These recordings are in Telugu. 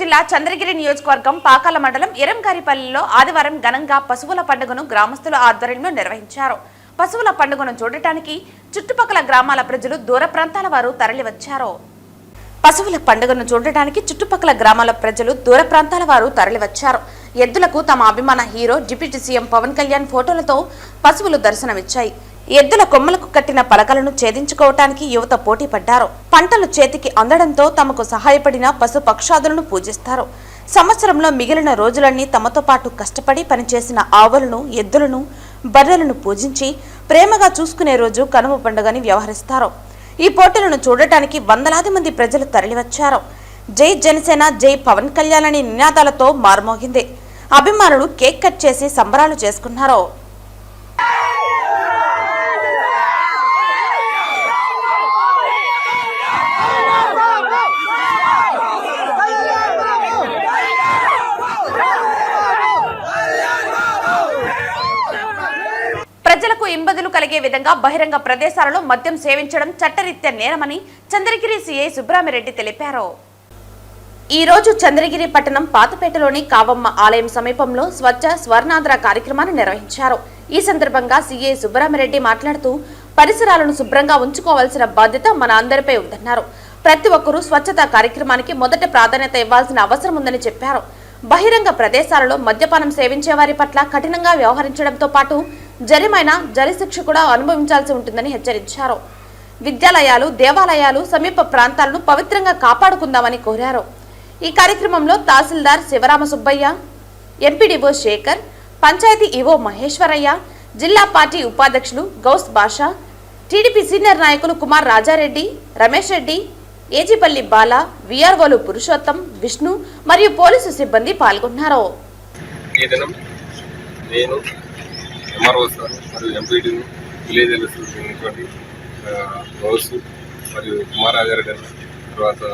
జిల్లా చంద్రగిరి నియోజకవర్గం పాకాల మండలం ఎరంగారిపల్లిలో ఆదివారం ఘనంగా పశువుల పండుగను గ్రామస్తుల ఆధ్వర్యంలో నిర్వహించారు. పశువుల పండుగను చూడటానికి చుట్టుపక్కల గ్రామాల ప్రజలు దూర ప్రాంతాల వారు తరలివచ్చారు. పశువుల పండుగను చూడటానికి చుట్టుపక్కల గ్రామాల ప్రజలు దూర ప్రాంతాల వారు తరలివచ్చారు. ఎద్దులకు తమ అభిమాన hero deputy CM Pavan Kalyan ఫోటోలతో పశువులు దర్శనమిచ్చాయి. ఎద్దుల కొమ్మలకు కట్టిన పలకలను ఛేదించుకోవటానికి యువత పోటీ పడ్డారు పంటలు చేతికి అందడంతో తమకు సహాయపడిన పశు పక్షాదులను పూజిస్తారు. సంవత్సరంలో మిగిలిన రోజులన్నీ తమతో పాటు కష్టపడి పనిచేసిన ఆవులను ఎద్దులను బర్రెలను పూజించి ప్రేమగా చూసుకునే రోజు కనుమ పండుగని వ్యవహరిస్తారు. ఈ పోటీలను చూడటానికి వందలాది మంది ప్రజలు తరలివచ్చారు. జై జనసేన జై పవన్ కళ్యాణ్ అనే నినాదాలతో మారుమోగింది. అభిమానులు కేక్ కట్ చేసి సంబరాలు చేసుకున్నారు. ప్రజలకు ఇబ్బందులు కలిగే విధంగా బహిరంగ ప్రదేశాలలో మద్యం సేవించడం చట్టరీత్యా నేరమని చంద్రగిరి సీఐ సుబ్రహ్మరెడ్డి తెలిపారు. ఈ రోజు చంద్రగిరి పట్టణం పాతపేటలోని కావమ్మ ఆలయం సమీపంలో స్వచ్ఛ స్వర్ణాంధ్ర కార్యక్రమాన్ని నిర్వహించారు. ఈ సందర్భంగా సీఏ సుబ్బరామిరెడ్డి మాట్లాడుతూ పరిసరాలను శుభ్రంగా ఉంచుకోవాల్సిన బాధ్యత మన అందరిపై ఉందన్నారు. ప్రతి ఒక్కరూ స్వచ్ఛత కార్యక్రమానికి మొదట ప్రాధాన్యత ఇవ్వాల్సిన అవసరం ఉందని చెప్పారు. బహిరంగ ప్రదేశాలలో మద్యపానం సేవించే వారి పట్ల కఠినంగా వ్యవహరించడంతో పాటు జరిమైన జరిశిక్ష కూడా అనుభవించాల్సి ఉంటుందని హెచ్చరించారు. విద్యాలయాలు దేవాలయాలు సమీప ప్రాంతాలను పవిత్రంగా కాపాడుకుందామని కోరారు. ఈ కార్యక్రమంలో తహసీల్దార్ శివరామ సుబ్బయ్య ఎంపీడీఓ శేఖర్ పంచాయతీ ఈవో మహేశ్వరయ్య జిల్లా పార్టీ ఉపాధ్యక్షులు గౌస్ బాషా టీడీపీ సీనియర్ నాయకులు కుమార్ రాజారెడ్డి రమేష్ రెడ్డి ఏజీపల్లి బాల విఆర్ఓలు పురుషోత్తం విష్ణు మరియు పోలీసు సిబ్బంది పాల్గొన్నారు. ఈ దినం నేను ఎంఆర్ఓ సార్ మరియు ఎంపీడీ విలేజ్ గౌసు మరియు అన్న తర్వాత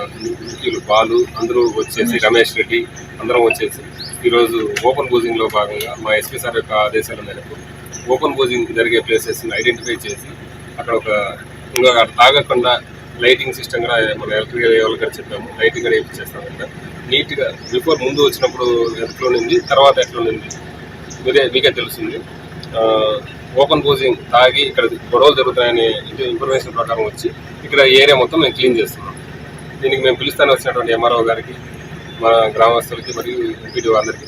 ముఖ్యులు బాలు అందరూ వచ్చేసి రమేష్ రెడ్డి అందరం వచ్చేసి ఈరోజు ఓపెన్ బూజింగ్లో భాగంగా మా ఎస్పీ సార్ యొక్క ఆదేశాల మేరకు ఓపెన్ బూజింగ్ జరిగే ప్లేసెస్ని ఐడెంటిఫై చేసి అక్కడ ఒక ఇంకా అక్కడ తాగకుండా లైటింగ్ సిస్టమ్ కూడా మన ఎలక్ట్రికల్ లెవెల్ గారు చెప్పాము. లైటింగ్ కూడా వేయించేస్తాం కదా నీట్గా బిఫోర్ ముందు వచ్చినప్పుడు ఎట్లా ఉంది తర్వాత ఎట్లా ఉంది మీరే మీకే తెలుస్తుంది. ఓపెన్ పోజింగ్ తాగి ఇక్కడ గొడవలు జరుగుతాయనే ఇన్ఫర్మేషన్ ప్రకారం వచ్చి ఇక్కడ ఏరియా మొత్తం మేము క్లీన్ చేస్తున్నాం. దీనికి మేము పిలుస్తానే వచ్చినటువంటి ఎంఆర్ఓ గారికి మా గ్రామస్తులకి మరియు ఎంపీడీ అందరికీ